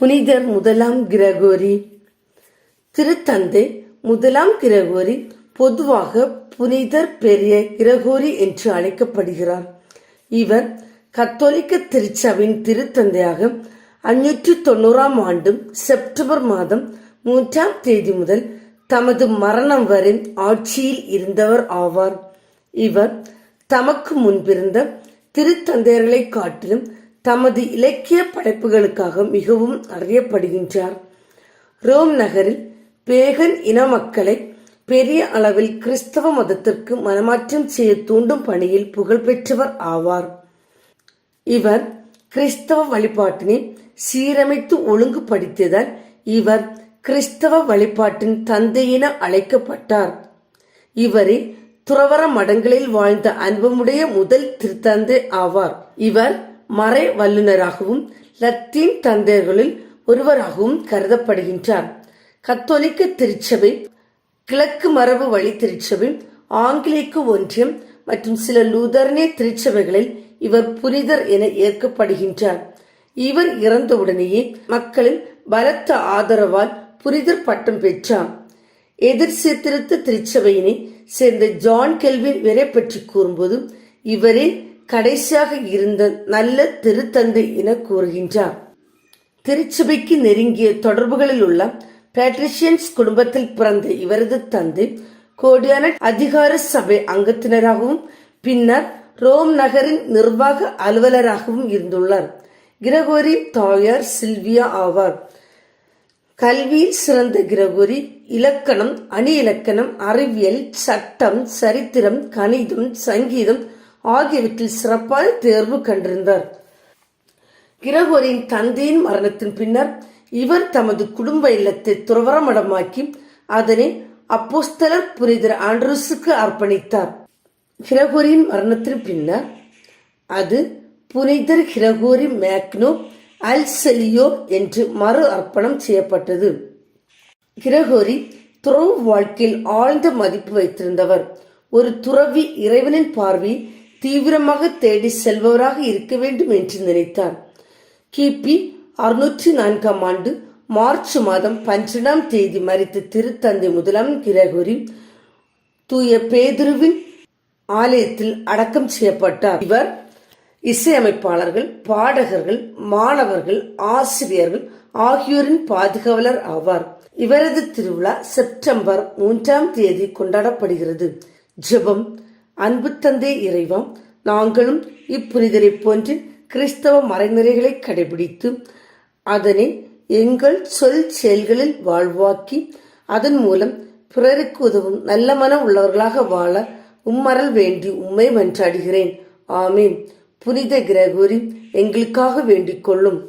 புனிதர் முதலாம் கிரகோரி. திருத்தந்தை முதலாம் கிரகோரி பொதுவாக புனிதர் பெரிய கிரகோரி என்று அழைக்கப்படுகிறார். இவர் கத்தோலிக்க திருச்சபையின் திருத்தந்தையாக அஞ்சூற்றி தொண்ணூறாம் ஆண்டு செப்டம்பர் மாதம் மூன்றாம் தேதி முதல் தமது மரணம் வரை ஆட்சியில் இருந்தவர் ஆவார். இவர் தமக்கு முன்பிருந்த திருத்தந்தையர்களை காட்டிலும் தமது இலக்கிய படைப்புகளுக்காக மிகவும் அறியப்படுகின்றார். ரோம் நகரில் பேகன் இன மக்களை பெரிய அளவில் கிறிஸ்தவ மதத்திற்கு மனமாற்றம் செய்ய தூண்டும் பணியில் புகழ்பெற்றவர் ஆவார். இவர் கிறிஸ்தவ வழிபாட்டினை சீரமைத்து ஒழுங்குபடுத்தியதால் இவர் கிறிஸ்தவ வழிபாட்டின் தந்தையின அழைக்கப்பட்டார். இவரே துறவர மடங்களில் வாழ்ந்த அன்பமுடைய முதல் திருத்தந்தை ஆவார். இவர் மறை வல்லுநராகவும் லத்தீன் தந்தையர்களில் ஒருவராகவும் கருதப்படுகின்றார். கத்தோலிக்க திருச்சபை கிழக்கு மரபு வழி திருச்சபை ஆங்கிலேக்க ஒன்றியம் மற்றும் சில லூதர்னே திருச்சபைகளில் இவர் புனிதர் என ஏற்கப்படுகின்றார். இவர் இறந்தவுடனேயே மக்களின் பலத்த ஆதரவால் புனிதர் பட்டம் பெற்றார். எதிர் சீர்திருத்த திருச்சபையினை சேர்ந்த ஜான் கெல்வின் விரை பற்றி கூறும்போது இவரே கடைசியாக இருந்த நல்ல திருத்தந்தை என கூறுகின்றார். திருச்சபைக்கு நெருங்கிய தொடர்புகளில் உள்ள பேட்ரிஷியன்ஸ் குடும்பத்தில் பிறந்த இவரது தந்தை கோடியான அதிகார சபை அங்கத்தினராகவும் பின்னர் ரோம் நகரின் நிர்வாக அலுவலராகவும் இருந்துள்ளார். கிரகோரி தாயார் சில்வியா ஆவார். கல்வியில் சிறந்த கிரகோரி இலக்கணம் அணி இலக்கணம் அறிவியல் சட்டம் சரித்திரம் கணிதம் சங்கீதம் ஆகியவற்றில் சிறப்பான தேர்வு கண்டிருந்தார். கிரகோரியின் தந்தையின் மரணத்தின் பின்னர் இவர் தமது குடும்ப இல்லத்தை துறவரமடமாக்கி அதனை அப்போஸ்தலர் புனிதர் ஆண்ட்ரூஸுக்கு அர்ப்பணித்தார். கிரகோரியின் மரணத்தின் பின்னர் அது புனிதர் கிரகோரி மேக்னோ அல்செலியோ என்று மறு அர்ப்பணம் செய்யப்பட்டது. கிரகோரி துறவு வாழ்க்கையில் ஆழ்ந்த மதிப்பு வைத்திருந்தவர். ஒரு துறவி இறைவனின் பார்வை தீவிரமாக தேடி செல்பவராக இருக்க வேண்டும் என்று நினைத்தார். கிபி அறுநூற்றி நான்காம் ஆண்டு மார்ச் மாதம் பன்னிரெண்டாம் தேதி மறித்த திருத்தந்தை முதலாம் கிரகோரி தூய பேதுருவின் ஆலயத்தில் அடக்கம் செய்யப்பட்டார். இவர் இசையமைப்பாளர்கள் பாடகர்கள் மாணவர்கள் ஆசிரியர்கள் ஆகியோரின் பாதுகாவலர் ஆவார். இவரது திருவிழா செப்டம்பர் மூன்றாம் தேதி கொண்டாடப்படுகிறது. ஜெபம் அன்பு தந்தை இறைவம் நாங்களும் இப்புனிதரை போன்று கிறிஸ்தவ மறைநிறைகளை கடைபிடித்து அதனை எங்கள் சொல் செயல்களில் வாழ்வாக்கி அதன் மூலம் பிறருக்கு உதவும் நல்ல மனம் உள்ளவர்களாக வாழ உம்மரல் வேண்டி உம்மை மன்றாடுகிறேன். ஆமீன். புனித கிரகோரி எங்களுக்காக வேண்டிக் கொள்ளும்.